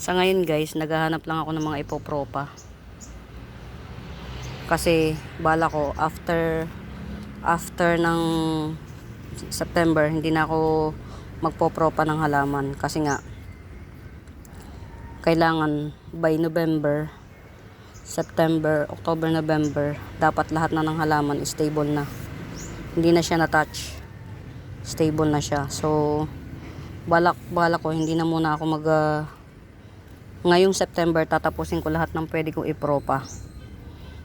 Sa ngayon guys, naghahanap lang ako ng mga ipopropa. Kasi bala ko after after ng September, hindi na ako magpopropa ng halaman kasi nga kailangan by November, September, October, November, dapat lahat na ng halaman stable na. Hindi na siya na-touch. Stable na siya. So, balak balak ko hindi na muna ako mag ah, ngayong September tatapusin ko lahat ng pwede kong ipropa.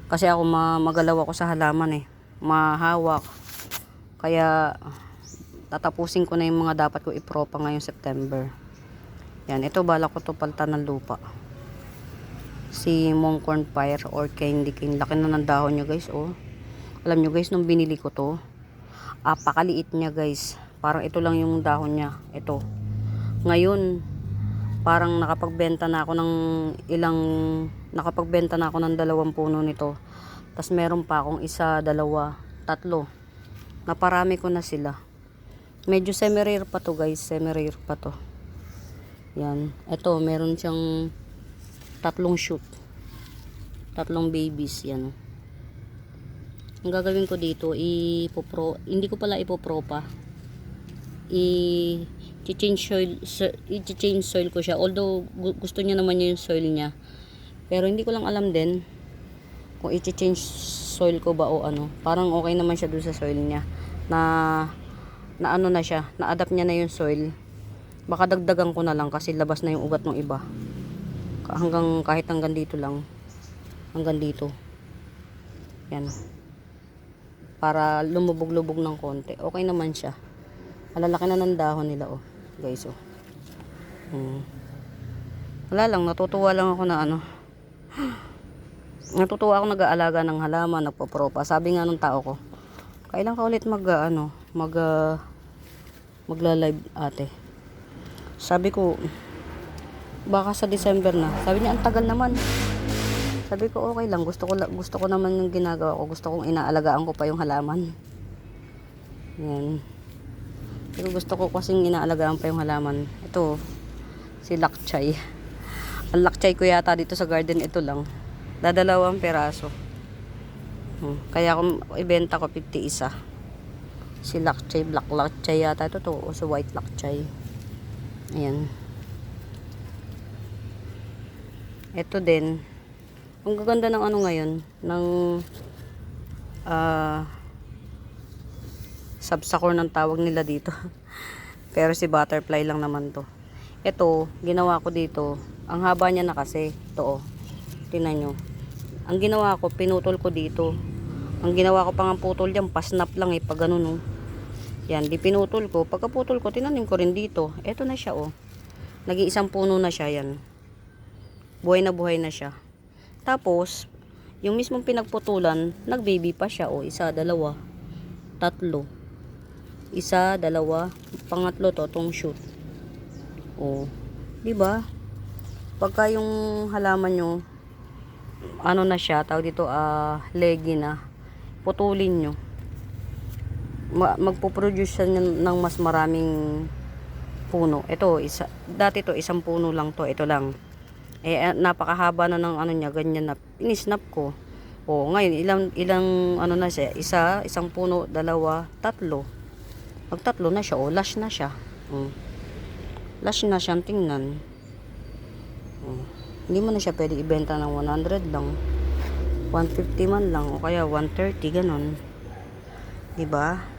Kasi ako ma magalaw ako sa halaman eh. Mahawak. Kaya tatapusin ko na yung mga dapat ko ipropa ngayong September. Yan ito balak ko to paltan ng lupa. Si Moncorn Fire or Candy Cane. Laki na ng dahon niya guys oh. Alam nyo guys nung binili ko to apakaliit niya guys. Parang ito lang yung dahon niya. Ito. Ngayon parang nakapagbenta na ako ng ilang nakapagbenta na ako ng dalawang puno nito. Tapos meron pa akong isa, dalawa, tatlo. Naparami ko na sila. Medyo semi-rare pa to guys. Semi-rare pa to. Yan, ito meron siyang tatlong shoot. Tatlong babies yan. Ang gagawin ko dito ipopro hindi ko pala ipopropa i change soil so- i-change soil ko siya. Although gu- gusto niya naman yung soil niya. Pero hindi ko lang alam din kung i-change soil ko ba o ano. Parang okay naman siya dun sa soil niya. Na na ano na siya. Na-adapt niya na yung soil. Baka dagdagan ko na lang kasi labas na yung ugat ng iba. Hanggang kahit hanggang dito lang. Hanggang dito. Yan. Para lumubog-lubog ng konti. Okay naman siya. Malalaki na ng dahon nila oh guys oh. Hmm. wala lang natutuwa lang ako na ano. Natutuwa ako nag-aalaga ng halaman nagpopropa. Sabi nga nung tao ko kailan ka ulit mag ah, ano mag uh, magla-live ate? Sabi ko baka sa December na. Sabi niya ang tagal naman. Sabi ko okay lang gusto ko gusto ko naman yung ginagawa ko. Gusto kong inaalagaan ko pa yung halaman. Yan pero gusto ko kasing inaalagaan pa yung halaman. Ito, si lakchay. Ang lakchay ko yata dito sa garden, ito lang. Dadalawang peraso. Hmm. Kaya kung ibenta ko 50 isa. Si lakchay, black lakchay yata ito to. O si white lakchay. Ayan. Ito din. Ang gaganda ng ano ngayon, ng ah subsacor ng tawag nila dito. Pero si butterfly lang naman to. Ito, ginawa ko dito. Ang haba niya na kasi. Ito oh. Tingnan nyo. Ang ginawa ko, pinutol ko dito. Ang ginawa ko pang ang putol diyan, pasnap lang eh, pag ganun oh. Yan, di pinutol ko. Pagkaputol ko, tinanim ko rin dito. Ito na siya oh. Nag-iisang puno na siya yan. Buhay na buhay na siya. Tapos, yung mismong pinagputulan, nag-baby pa siya oh. Isa, dalawa, tatlo isa, dalawa, pangatlo to, tong shoot. Oh. 'Di ba? Pagka yung halaman nyo, ano na siya, tawag dito, ah, leggy na, putulin nyo. Ma- magpo-produce siya ng, mas maraming puno. Ito, isa, dati to, isang puno lang to, ito lang. Eh, ah, napakahaba na ng ano niya, ganyan na, inisnap ko. Oh, ngayon, ilang, ilang, ano na siya, isa, isang puno, dalawa, tatlo. Pag tatlo na siya, oh, lash na siya. Oh. Lash na siyang tingnan. Oh. Hindi mo na siya pwede ibenta ng 100 lang. 150 man lang, o kaya 130, ganon. 'Di ba?